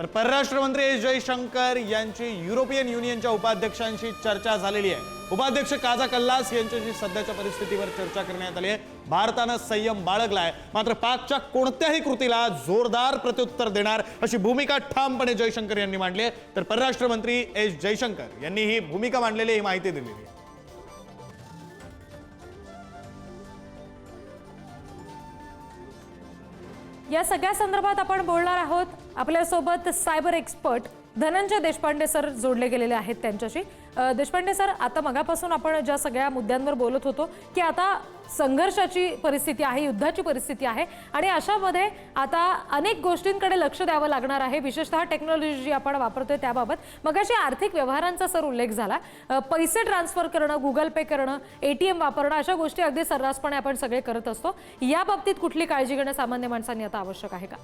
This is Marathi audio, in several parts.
तर परराष्ट्र मंत्री एस जयशंकर यांची युरोपियन युनियनच्या उपाध्यक्षांशी चर्चा झालेली आहे. उपाध्यक्ष काजा कल्लास यांच्याशी सध्याच्या परिस्थितीवर चर्चा करण्यात आली आहे. भारतानं संयम बाळगलाय. मात्र पाकच्या कोणत्याही कृतीला जोरदार प्रत्युत्तर देणार अशी भूमिका ठामपणे जयशंकर यांनी मांडली आहे. तर परराष्ट्र मंत्री एस जयशंकर यांनी ही भूमिका मांडलेली ही माहिती दिलेली आहे. या सगळ्या संदर्भात आपण बोलणार आहोत आपल्यासोबत cyber expert Dhananjay Deshpande sir जोडले गेलेले आहेत त्यांच्याशी. देशपांडे सर आता मगापासून आपण ज्या सगळ्या मुद्द्यांवर बोलत होतो की आता संघर्षाची परिस्थिती आहे युद्धाची परिस्थिती आहे आणि अशामध्ये आता अनेक गोष्टींकडे लक्ष द्यावं लागणार आहे. विशेषतः टेक्नॉलॉजी जी आपण वापरतोय त्याबाबत. मग अशी आर्थिक व्यवहारांचा सर उल्लेख झाला. पैसे ट्रान्सफर करणं गुगल पे करणं ए टी एम वापरणं अशा गोष्टी अगदी सर्रासपणे आपण सगळे करत असतो. या बाबतीत कुठली काळजी घेणं सामान्य माणसांनी आता आवश्यक आहे का?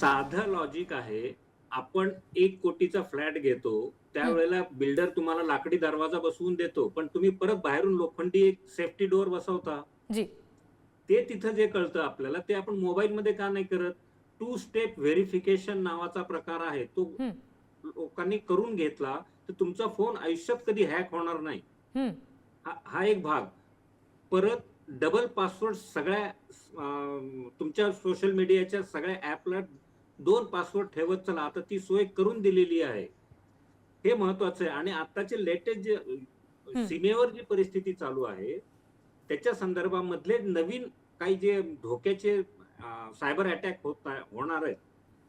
साधं लॉजिक आहे आपण एक कोटीचा फ्लॅट घेतो त्यावेळेला बिल्डर तुम्हाला लाकडी दरवाजा बसवून देतो पण तुम्ही परत बाहेरून लोखंडी एक सेफ्टी डोअर बसवता. जी. ते तिथं जे कळतं आपल्याला ते आपण मोबाईल मध्ये का नाही करत? टू स्टेप व्हेरिफिकेशन नावाचा प्रकार आहे तो. लोकांनी करून घेतला तर तुमचा फोन आयुष्यात कधी हॅक होणार नाही. हा एक भाग. परत डबल पासवर्ड सगळ्या तुमच्या सोशल मीडियाच्या सगळ्या ऍपला दोन पासवर्ड ठेवत चला आता ती सोय करून दिलेली आहे. हे महत्वाचं आहे. आणि आताचे लेटेस्ट जे सीमेवर जी परिस्थिती चालू आहे त्याच्या संदर्भामधले नवीन काही जे धोक्याचे सायबर अटॅक होत होणार आहेत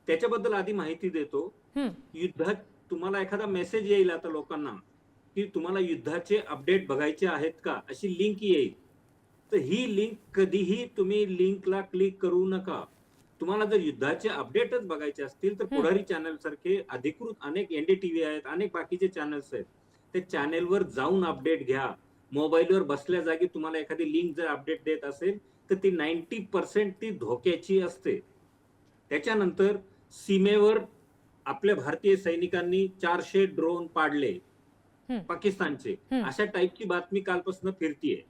त्याच्याबद्दल आधी माहिती देतो. युद्धात तुम्हाला एखादा मेसेज येईल आता लोकांना की तुम्हाला युद्धाचे अपडेट बघायचे आहेत का? अशी लिंक येईल. तर ही लिंक कधीही तुम्ही लिंकला क्लिक करू नका. तुम्हाला जर युद्धाचे अपडेटच बघायचे असतील तर पुढारी चॅनल सारखे अधिकृत अनेक एनडीटीव्ही आहेत अनेक बाकीचे चॅनल्स आहेत. त्या चॅनेलवर जाऊन अपडेट घ्या. मोबाईलवर बसल्या जागी तुम्हाला एखादी लिंक जर अपडेट देत असेल तर ती नाईन्टी पर्सेंट ती धोक्याची असते. त्याच्यानंतर सीमेवर आपल्या भारतीय सैनिकांनी चारशे ड्रोन पाडले. पाकिस्तानचे. अशा टाईपची बातमी कालपासून फिरतीये.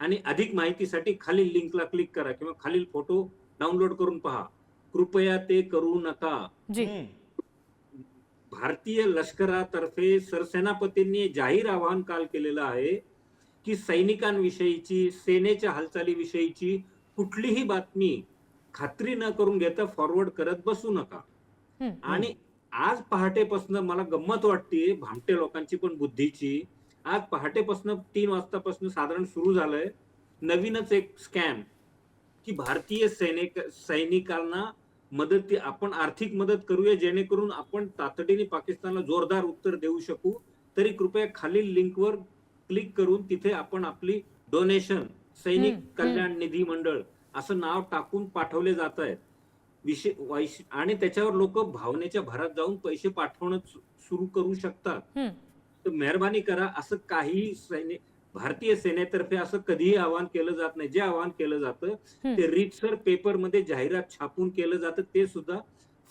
आणि अधिक माहितीसाठी खालील लिंकला क्लिक करा किंवा खालील फोटो डाउनलोड करून पहा. कृपया ते करू नका. जी. भारतीय लष्करातर्फे सरसेनापतींनी जाहीर आवाहन काल केलेलं आहे की सैनिकांविषयीची सेनेच्या हालचालीविषयीची कुठलीही बातमी खात्री न करून घेता फॉरवर्ड करत बसू नका. आणि आज पहाटेपासून मला गंमत वाटते भामटे लोकांची पण बुद्धीची. आज पहाटेपासून तीन वाजतापासून साधारण सुरू झालंय. नवीनच एक स्कॅम की भारतीय सैनिक सैनिकांना मदत आपण आर्थिक मदत करूया जेणेकरून आपण तातडीने पाकिस्तानला जोरदार उत्तर देऊ शकू. तरी कृपया खालील लिंकवर क्लिक करून तिथे आपण आपली डोनेशन सैनिक कल्याण निधी मंडळ असं नाव टाकून पाठवले जात आहेत. विशे वैश- आणि त्याच्यावर लोक भावनेच्या भरात जाऊन पैसे पाठवणं सुरू करू शकतात. तर मेहरबानी करा असं काही सैनिक भारतीय सेनेतर्फे असं कधीही आवाहन केलं जात नाही. जे आवाहन केलं जातं ते रीतसर पेपरमध्ये जाहिरात छापून केलं जातं. ते सुद्धा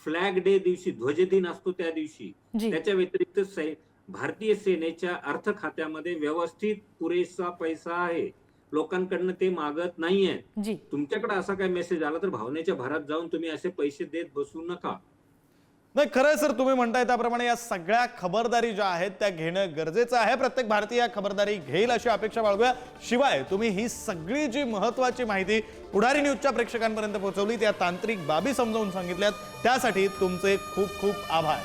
फ्लॅग डे दिवशी ध्वजदिन असतो त्या दिवशी. त्याच्या व्यतिरिक्त भारतीय सेनेच्या अर्थ खात्यामध्ये व्यवस्थित पुरेसा पैसा आहे. लोकांकडनं ते मागत नाहीये. तुमच्याकडे असा काय मेसेज आला तर भावनेच्या भरात जाऊन तुम्ही असे पैसे देत बसू नका. नाही खरंय सर तुम्ही म्हणताय त्याप्रमाणे या सगळ्या खबरदारी ज्या आहेत त्या घेणं गरजेचं आहे. प्रत्येक भारतीय या खबरदारी घेईल अशी अपेक्षा बाळगूया. शिवाय तुम्ही ही सगळी जी महत्वाची माहिती पुढारी न्यूजच्या प्रेक्षकांपर्यंत पोहोचवली त्या तांत्रिक बाबी समजावून सांगितल्यात त्यासाठी तुमचे खूप खूप आभार.